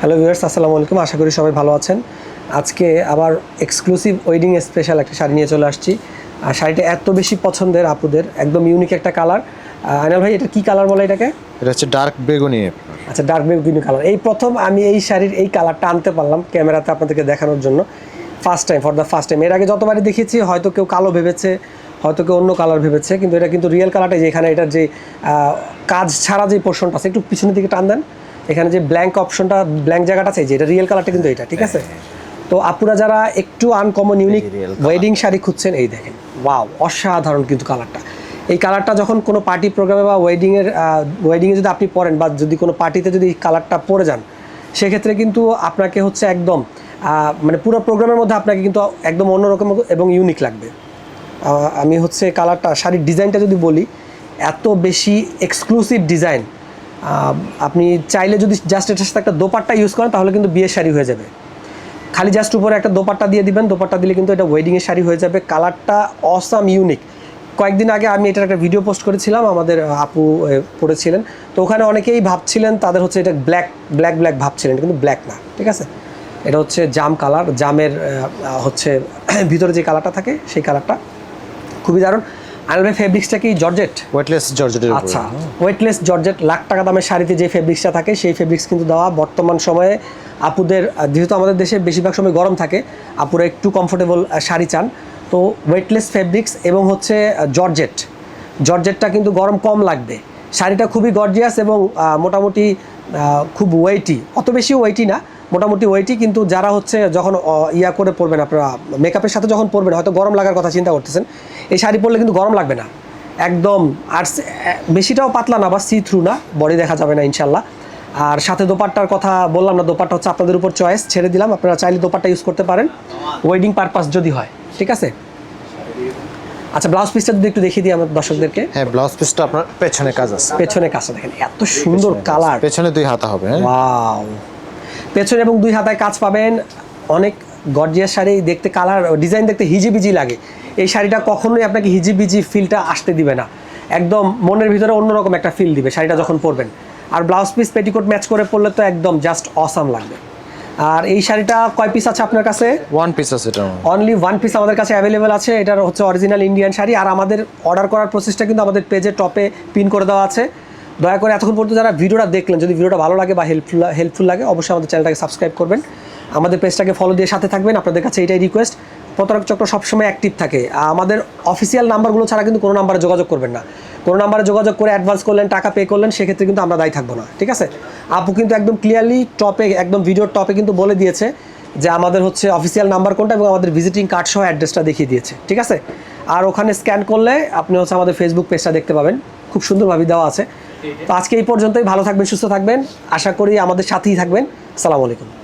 Hello viewers আসসালামু আলাইকুম। আশা করি সবাই ভালো আছেন। আজকে আবার এক্সক্লুসিভ ওয়েডিং স্পেশাল একটা শাড়ি নিয়ে চলে আসছি। আর শাড়িটা এত বেশি পছন্দের আপুদের একদম ইউনিক একটা কালার আইনাল ভাই এটা কি কালার বলে এটাকে? এটা হচ্ছে ডার্ক বেগুনি। আচ্ছা ডার্ক বেগুনি কালার এই প্রথম আমি এই শাড়ির এই কালারটা আনতে পারলাম ক্যামেরাতে আপনাদেরকে দেখানোর জন্য। First time for the first time এর আগে যতবারই দেখেছি হয়তো কেউ কালো ভেবেছে হয়তো কেউ অন্য কালার ভেবেছে কিন্তু এটা কিন্তু রিয়েল কালারটা যে এখানে এটার যে কাজ ছাড়া যে পোর্শনটা আছে একটু পিছনের দিকে টান দেন। এখানে যে ব্ল্যাঙ্ক অপশনটা ব্ল্যাঙ্ক জায়গাটা আছে এই যে এটা রিয়েল কালারটা কিন্তু এটা ঠিক আছে? তো আপুরা যারা একটু আনকমন ইউনিক ওয়েডিং শাড়ি খুঁজছেন এই দেখেন ওয়াও অসাধারণ কিন্তু কালারটা এই কালারটা যখন কোনো পার্টি প্রোগ্রামে বা ওয়েডিংয়ের ওয়েডিংয়ে যদি আপনি পরেন বা যদি কোনো পার্টিতে যদি এই কালারটা পরে যান সেক্ষেত্রে কিন্তু আপনাকে হচ্ছে একদম মানে পুরো প্রোগ্রামের মধ্যে আপনাকে কিন্তু একদম অন্যরকম এবং ইউনিক লাগবে। আমি হচ্ছে কালারটা শাড়ির ডিজাইনটা যদি বলি এত বেশি এক্সক্লুসিভ ডিজাইন আপনি চাইলে যদি জাস্ট এটার সাথে একটা দোপাট্টা ইউজ করেন, তাহলে কিন্তু বিয়ের শাড়ি হয়ে যাবে। খালি জাস্ট উপরে একটা দোপাট্টা দিয়ে দিবেন, দোপাট্টা দিলে কিন্তু এটা ওয়েডিংয়ের শাড়ি হয়ে যাবে। কালারটা অসাম ইউনিক কয়েকদিন আগে আমি এটার একটা ভিডিও পোস্ট করেছিলাম, আমাদের আপু পড়েছিলেন। তো ওখানে অনেকেই ভাবছিলেন, তাদের হচ্ছে এটা ব্ল্যাক ব্ল্যাক ব্ল্যাক ভাবছিলেন, কিন্তু ব্ল্যাক না, ঠিক আছে? এটা হচ্ছে জাম কালার জামের হচ্ছে, ভিতরে যে কালারটা থাকে, সেই কালারটা খুবই দারুণ। আনবে ফেব্রিক্সটা কি জর্জেট ওয়েটলেস জর্জেটের আচ্ছা ওয়েটলেস জর্জেট লাখ টাকা দামের শাড়িতে যে ফেব্রিক্সটা থাকে সেই ফেব্রিক্স কিন্তু দেওয়া বর্তমান সময়ে আপুদের যেহেতু আমাদের দেশে বেশিরভাগ সময় গরম থাকে আপুরা একটু কমফোর্টেবল শাড়ি চান। তো ওয়েটলেস ফেব্রিক্স এবং হচ্ছে জর্জেট জর্জেটটা কিন্তু গরম কম লাগবে। শাড়িটা খুবই গর্জিয়াস এবং মোটামুটি খুব ওয়েটি অত বেশি ওয়েটি না মোটামুটি ওয়েটি কিন্তু যারা হচ্ছে যখন ইয়া করে পরবেন আপনারা মেকআপের সাথে যখন পরবেন হয়তো গরম লাগার কথা চিন্তা করতেছেন এই শাড়ি পরলে কিন্তু গরম লাগবে না। একদম আর বেশিটাও পাতলা না বা সি থ্রু না বডি দেখা যাবে না ইনশাল্লাহ আর সাথে দোপাট্টার কথা বললাম না দোপাট্টা হচ্ছে আপনাদের উপর চয়েস ছেড়ে দিলাম আপনারা চাইলে দোপাট্টা ইউজ করতে পারেন ওয়েডিং পারপাস যদি হয় ঠিক আছে? আচ্ছা ব্লাউজ পিসটা যদি একটু দেখিয়ে দিই আমার দর্শকদেরকে। হ্যাঁ ব্লাউজ পিসটা আপনার পেছনে কাজ আছে। পেছনে কাজটা দেখেন এত সুন্দর কালার পেছনে দুই হাতা হবে হ্যাঁ? ওয়াও পেছনে এবং দুই হাতায় কাজ পাবেন। অনেক গর্জিয়াস শাড়ি দেখতে কালার ডিজাইন দেখতে হিজিবিজি লাগে। এই শাড়িটা কখনোই আপনাকে হিজিবিজি ফিলটা আসতে দিবে না। একদম মনের ভিতরে অন্যরকম একটা ফিল দিবে শাড়িটা যখন পরবেন। আর ব্লাউজ পিস পেটিকোট ম্যাচ করে পরলে তো একদম জাস্ট অসাম লাগবে। আর এই শাড়িটা কয় পিস আছে আপনার কাছে? ওয়ান পিস আছে এটা অনলি ওয়ান পিস আমাদের কাছে অ্যাভেলেবেল আছে। এটার হচ্ছে অরিজিনাল ইন্ডিয়ান শাড়ি। আর আমাদের অর্ডার করার প্রসেসটা কিন্তু আমাদের পেজে টপে পিন করে দেওয়া আছে। দয়া করে এতক্ষণ পর্যন্ত যারা ভিডিওটা দেখলেন, যদি ভিডিওটা ভালো লাগে বা হেল্পফুল হেল্পফুল লাগে, অবশ্যই আমাদের চ্যানেলটাকে সাবস্ক্রাইব করবেন। আমাদের পেজটাকে ফলো দিয়ে সাথে থাকবেন। আপনাদের কাছে এটাই রিকোয়েস্ট প্রতারক চক্র সবসময় অ্যাক্টিভ থাকে। আমাদের অফিসিয়াল নাম্বারগুলো ছাড়া কিন্তু কোনো নাম্বারে যোগাযোগ করবেন না। কোনো নাম্বারে যোগাযোগ করে অ্যাডভান্স করলেন, টাকা পে করলেন, সেক্ষেত্রে কিন্তু আমরা দায়ী থাকব না। ঠিক আছে? আপু কিন্তু একদম ক্লিয়ারলি টপে একদম ভিডিওর টপে কিন্তু বলে দিয়েছে যে আমাদের হচ্ছে অফিসিয়াল নাম্বার কোনটা এবং আমাদের ভিজিটিং কার্ড সহ অ্যাড্রেসটা দেখিয়ে দিয়েছে। ঠিক আছে? আর ওখানে স্ক্যান করলে আপনি হচ্ছে আমাদের ফেসবুক পেজটা দেখতে পাবেন। খুব সুন্দরভাবে দেওয়া আছে। তো আজকে এই পর্যন্তই। ভালো থাকবেন, সুস্থ থাকবেন। আশা করি আমাদের সাথেই থাকবেন। সালাম আলাইকুম।